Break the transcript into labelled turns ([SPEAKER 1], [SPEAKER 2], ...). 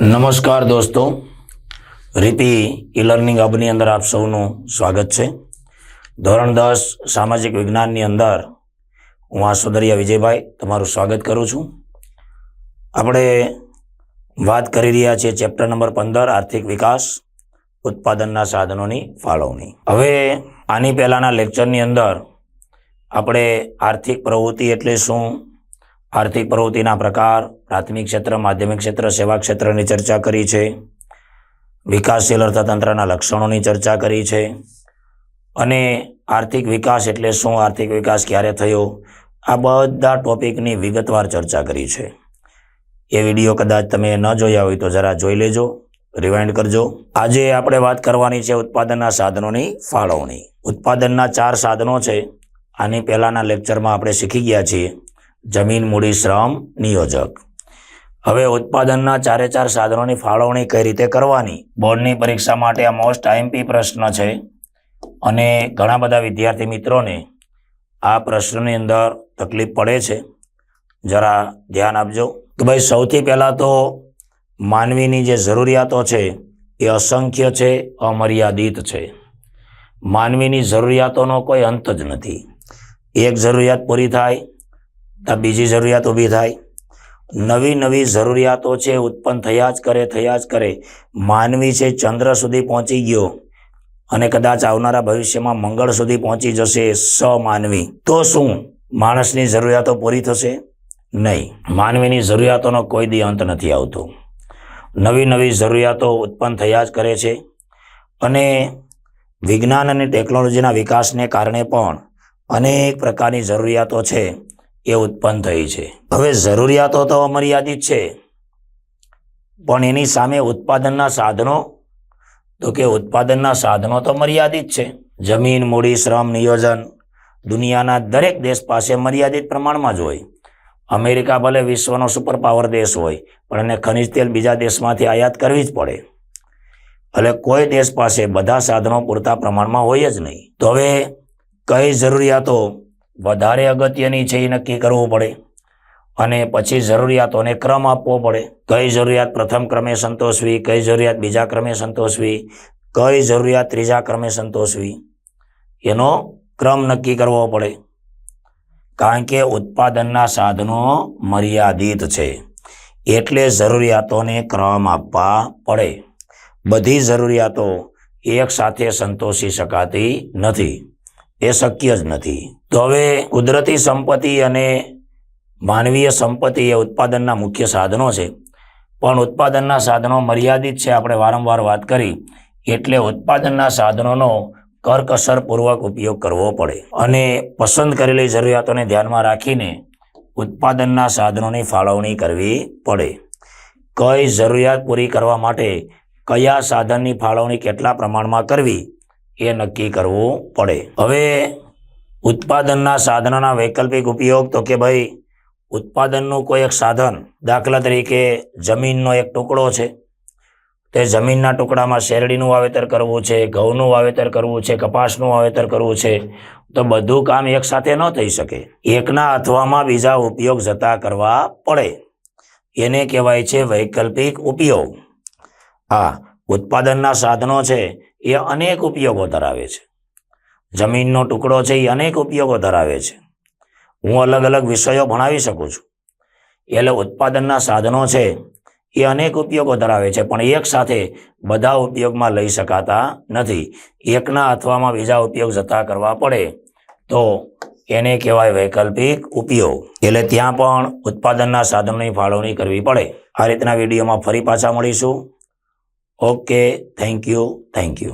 [SPEAKER 1] નમસ્કાર દોસ્તો. રીતિ ઈ લર્નિંગ હબની અંદર આપ સૌનું સ્વાગત છે. ધોરણ દસ સામાજિક વિજ્ઞાનની અંદર હું આસોદરિયા વિજયભાઈ તમારું સ્વાગત કરું છું. આપણે વાત કરી રહ્યા છીએ ચેપ્ટર નંબર પંદર, આર્થિક વિકાસ, ઉત્પાદનના સાધનોની ફાળવણી. હવે આની પહેલાંના લેક્ચરની અંદર આપણે આર્થિક પ્રવૃત્તિ એટલે શું આર્થિક પ્રવૃત્તિના પ્રકાર, પ્રાથમિક ક્ષેત્ર, માધ્યમિક ક્ષેત્ર, સેવા ક્ષેત્રની ચર્ચા કરી છે. વિકાસશીલ અર્થતંત્રના લક્ષણોની ચર્ચા કરી છે. અને આર્થિક વિકાસ એટલે શું? આર્થિક વિકાસ ક્યારે થયો? આ બધા ટોપિકની વિગતવાર ચર્ચા કરી છે. એ વીડિયો કદાચ તમે ન જોયા હોય તો જરા જોઈ લેજો રિવાઇન્ડ કરજો. આજે આપણે વાત કરવાની છે ઉત્પાદનના સાધનોની ફાળવણી. ઉત્પાદનના ચાર સાધનો છે. આની પહેલાના લેક્ચરમાં આપણે શીખી ગયા છીએ. જમીન મૂડી શ્રમ નિયોજક. હવે ઉત્પાદનના ચારે ચાર સાધનોની ફાળવણી કઈ રીતે કરવાની? બોર્ડની પરીક્ષા માટે આ મોસ્ટ આઈએમપી પ્રશ્ન છે. અને ઘણા બધા વિદ્યાર્થી મિત્રોને આ પ્રશ્નની અંદર તકલીફ પડે છે. જરા ધ્યાન આપજો કે ભાઈ સૌથી પહેલાં તો માનવીની જે જરૂરિયાતો છે એ અસંખ્ય છે, અમર્યાદિત છે. માનવીની જરૂરિયાતોનો કોઈ અંત જ નથી. એક જરૂરિયાત પૂરી થાય બીજી જરૂરિયાત ઊભી થાય. નવી નવી જરૂરિયાતો છે, ઉત્પન્ન થયા જ કરે, થયા જ કરે. માનવી છે, ચંદ્ર સુધી પહોંચી ગયો અને કદાચ આવનારા ભવિષ્યમાં મંગળ સુધી પહોંચી જશે સ માનવી તો શું? માણસની જરૂરિયાતો પૂરી થશે? નહીં. માનવીની જરૂરિયાતોનો કોઈ દી અંત નથી આવતો. નવી નવી જરૂરિયાતો ઉત્પન્ન થયા જ કરે છે અને વિજ્ઞાન અને ટેકનોલોજીના વિકાસને કારણે પણ અનેક પ્રકારની જરૂરિયાતો છે. એ ઉત્પન્ન થઈ છે. હવે જરૂરિયાતો તો અમર્યાદિત છે, પણ એની સામે ઉત્પાદનના સાધનો, તો કે ઉત્પાદનના સાધનો તો મર્યાદિત છે. જમીન, મૂડી, શ્રમ, નિયોજન દુનિયાના દરેક દેશ પાસે મર્યાદિત પ્રમાણમાં જ હોય. અમેરિકા ભલે વિશ્વનો સુપર પાવર દેશ હોય, પણ એને ખનિજ તેલ બીજા દેશમાંથી આયાત કરવી જ પડે. એટલે કોઈ દેશ પાસે બધા સાધનો પૂરતા પ્રમાણમાં હોય જ નહીં. તો હવે કઈ જરૂરિયાતો વધારે અગત્યની છે એ નક્કી કરવું પડે. અને પછી જરૂરિયાતોને ક્રમ આપવો પડે. કઈ જરૂરિયાત પ્રથમ ક્રમે સંતોષવી, કઈ જરૂરિયાત બીજા ક્રમે સંતોષવી, કઈ જરૂરિયાત ત્રીજા ક્રમે સંતોષવી. એનો ક્રમ નક્કી કરવો પડે. કારણ કે ઉત્પાદનના સાધનો મર્યાદિત છે. એટલે જરૂરિયાતોને ક્રમ આપવા પડે. બધી જરૂરિયાતો એક સાથે સંતોષી શકાતી નથી. એ શક્ય જ નથી. તો હવે કુદરતી સંપત્તિ અને માનવીય સંપત્તિ એ ઉત્પાદનના મુખ્ય સાધનો છે. પણ ઉત્પાદનના સાધનો મર્યાદિત છે આપણે વારંવાર વાત કરી. એટલે ઉત્પાદનના સાધનોનો કરકસરપૂર્વક ઉપયોગ કરવો પડે. અને પસંદ કરેલી જરૂરિયાતોને ધ્યાનમાં રાખીને ઉત્પાદનના સાધનોની ફાળવણી કરવી પડે. કઈ જરૂરિયાત પૂરી કરવા માટે કયા સાધનની ફાળવણી કેટલા પ્રમાણમાં કરવી? એ નક્કી કરવું પડે. હવે ઉત્પાદનના સાધનોના વૈકલ્પિક ઉપયોગ તો કે ભાઈ, ઉત્પાદનનું કોઈ એક સાધન દાખલા તરીકે જમીનનો એક ટુકડો છે. તે જમીનના ટુકડામાં શેરડીનું વાવેતર કરવું છે, ઘઉંનું વાવેતર કરવું છે, કપાસનું વાવેતર કરવું છે, તો બધું કામ એકસાથે ન થઈ શકે. એકના અથવામાં બીજા ઉપયોગ જતા કરવા પડે. એને કહેવાય છે વૈકલ્પિક ઉપયોગ. હા, ઉત્પાદનના સાધનો છે એ અનેક ઉપયોગો ધરાવે છે. જમીનનો ટુકડો છે એ અનેક ઉપયોગો ધરાવે છે. હું અલગ અલગ વિષયો ભણાવી શકું છું. એટલે ઉત્પાદનના સાધનો છે એ અનેક ઉપયોગો ધરાવે છે, પણ એક સાથે બધા ઉપયોગમાં લઈ શકાતા નથી. એકના અથવામાં બીજા ઉપયોગ જતા કરવા પડે તો એને કહેવાય વૈકલ્પિક ઉપયોગ. એટલે ત્યાં પણ ઉત્પાદનના સાધનોની ફાળવણી કરવી પડે. આ રીતના વિડીયોમાં ફરી પાછા મળીશું. Okay thank you thank you